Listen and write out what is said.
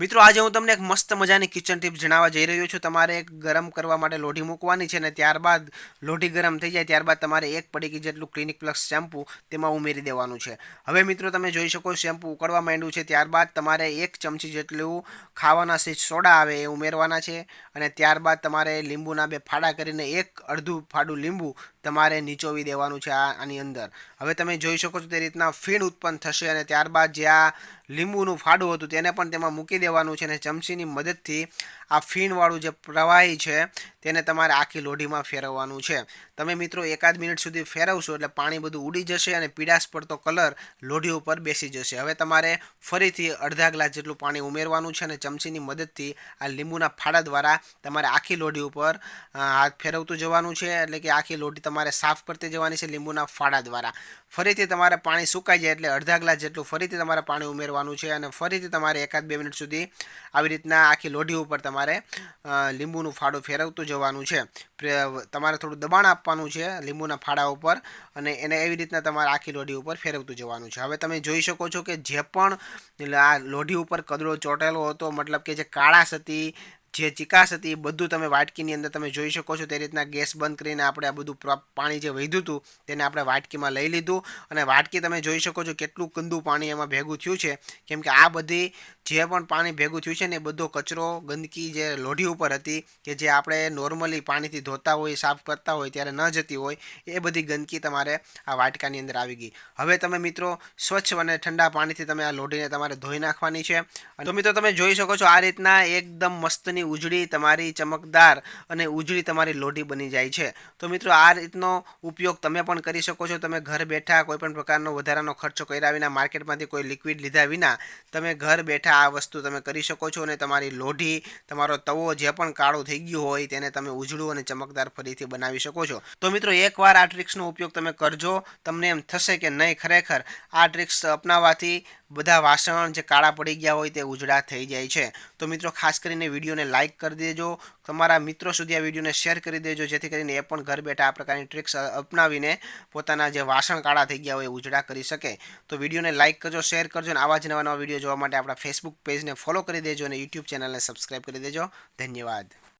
મિત્રો, આજે હું તમને એક મસ્ત મજાની કિચન ટીપ જણાવવા જઈ રહ્યો છું. તમારે એક ગરમ કરવા માટે લોઢી મૂકવાની છે અને ત્યારબાદ લોઢી ગરમ થઈ જાય, ત્યારબાદ તમારે એક પડીકી જેટલું ક્લિનિક પ્લસ શેમ્પૂ તેમાં ઉમેરી દેવાનું છે. હવે મિત્રો, તમે જોઈ શકો શેમ્પૂ ઉકળવા માંડ્યું છે. ત્યારબાદ તમારે એક ચમચી જેટલું ખાવાના સીજ સોડા આવે એ ઉમેરવાના છે અને ત્યારબાદ તમારે લીંબુના બે ફાડા કરીને એક અડધું ફાડું લીંબુ તમારે નીચોવી દેવાનું છે આ, આની અંદર. હવે તમે જોઈ શકો છો તે રીતના ફીણ ઉત્પન્ન થશે અને ત્યારબાદ જે આ લીંબુનું ફાડું હતું, તેને પણ તેમાં મૂકી દેવાનું છે અને ચમચીની મદદથી આ ફીણવાળું જે પ્રવાહી છે, તેને તમારે આખી લોઢીમાં ફેરવવાનું છે. તમે મિત્રો એકાદ મિનિટ સુધી ફેરવશો એટલે પાણી બધું ઉડી જશે અને પીડાશ પડતો કલર લોઢી ઉપર બેસી જશે. હવે તમારે ફરીથી અડધા ગ્લાસ જેટલું પાણી ઉમેરવાનું છે અને ચમચીની મદદથી આ લીંબુના ફાડા દ્વારા તમારે આખી લોઢી ઉપર હાથ ફેરવતું જવાનું છે એટલે કે આખી લોઢી તમારે સાફ કરતી જવાની છે લીંબુના ફાડા દ્વારા. ફરીથી તમારે પાણી સુકાઈ જાય એટલે અડધા ગ્લાસ જેટલું ફરીથી તમારે પાણી ઉમેરવાનું છે અને ફરીથી તમારે એકાદ બે મિનિટ સુધી આવી રીતના આખી લોઢી ઉપર તમારે લીંબુનું ફાડું ફેરવતું જવાનું છે. તમારે થોડું દબાણ આપવાનું છે લીંબુના ફાડા ઉપર અને એને એવી રીતના તમારે આખી લોઢી ઉપર ફેરવતું જવાનું છે. હવે તમે જોઈ શકો છો કે જે પણ આ લોઢી ઉપર કદડો ચોંટેલો હતો, મતલબ કે જે કાળાશ હતી જે ચિકાસ હતી એ બધું તમે વાટકીની અંદર તમે જોઈ શકો છો. તે રીતના ગેસ બંધ કરીને આપણે આ બધું પાણી જે વહ્યું હતું, તેને આપણે વાટકીમાં લઈ લીધું. અને વાટકી તમે જોઈ શકો છો કેટલું ગંદુ પાણી એમાં ભેગું થયું છે. કેમ કે આ બધી જે પણ પાણી ભેગું થયું છે ને એ બધો કચરો, ગંદકી જે લોઢી ઉપર હતી, કે જે આપણે નોર્મલી પાણીથી ધોતા હોય, સાફ કરતા હોય, ત્યારે ન જતી હોય, એ બધી ગંદકી તમારે આ વાટકાની અંદર આવી ગઈ. હવે તમે મિત્રો સ્વચ્છ અને ઠંડા પાણીથી તમે આ લોઢીને તમારે ધોઈ નાખવાની છે. તો મિત્રો તમે જોઈ શકો છો આ રીતના એકદમ મસ્તની ઉજળી તમારી ચમકદાર અને ઉજળી તમારી લોઢી બની જાય છે. તો મિત્રો આ રીતનો ઉપયોગ તમે પણ કરી શકો છો. તમે ઘર બેઠા કોઈપણ પ્રકારનો વધારાનો ખર્ચો કર્યા વિના, માર્કેટમાંથી કોઈ લિક્વિડ લીધા વિના, તમે ઘર બેઠા આ વસ્તુ તમે કરી શકો છો અને તમારી લોઢી, તમારો તવો જે પણ કાળો થઈ ગયો હોય તેને તમે ઉજળું અને ચમકદાર ફરીથી બનાવી શકો છો. તો મિત્રો, એકવાર આ ટ્રિક્સનો ઉપયોગ તમે કરજો. તમને એમ થશે કે નહીં, ખરેખર આ ટ્રિક્સ અપનાવવાથી બધા વાસણ જે કાળા પડી ગયા હોય તે ઉજળા થઈ જાય છે. તો મિત્રો, ખાસ કરીને વિડીયોને લાઇક કરી દેજો. તમારા મિત્રો સુધી આ વિડીયોને શેર કરી દેજો, જેથી કરીને એ પણ ઘર બેઠા આ પ્રકારની ટ્રિક્સ અપનાવીને પોતાના જે વાસણ કાળા થઈ ગયા હોય ઉજળા કરી શકે. તો વિડીયોને લાઇક કરજો શેર કરજો અને આવા જ નવા નવા વીડિયો જોવા માટે આપણા ફેસબુક પેજને ફોલો કરી દેજો અને યુટ્યુબ ચેનલને સબસ્ક્રાઈબ કરી દેજો. ધન્યવાદ.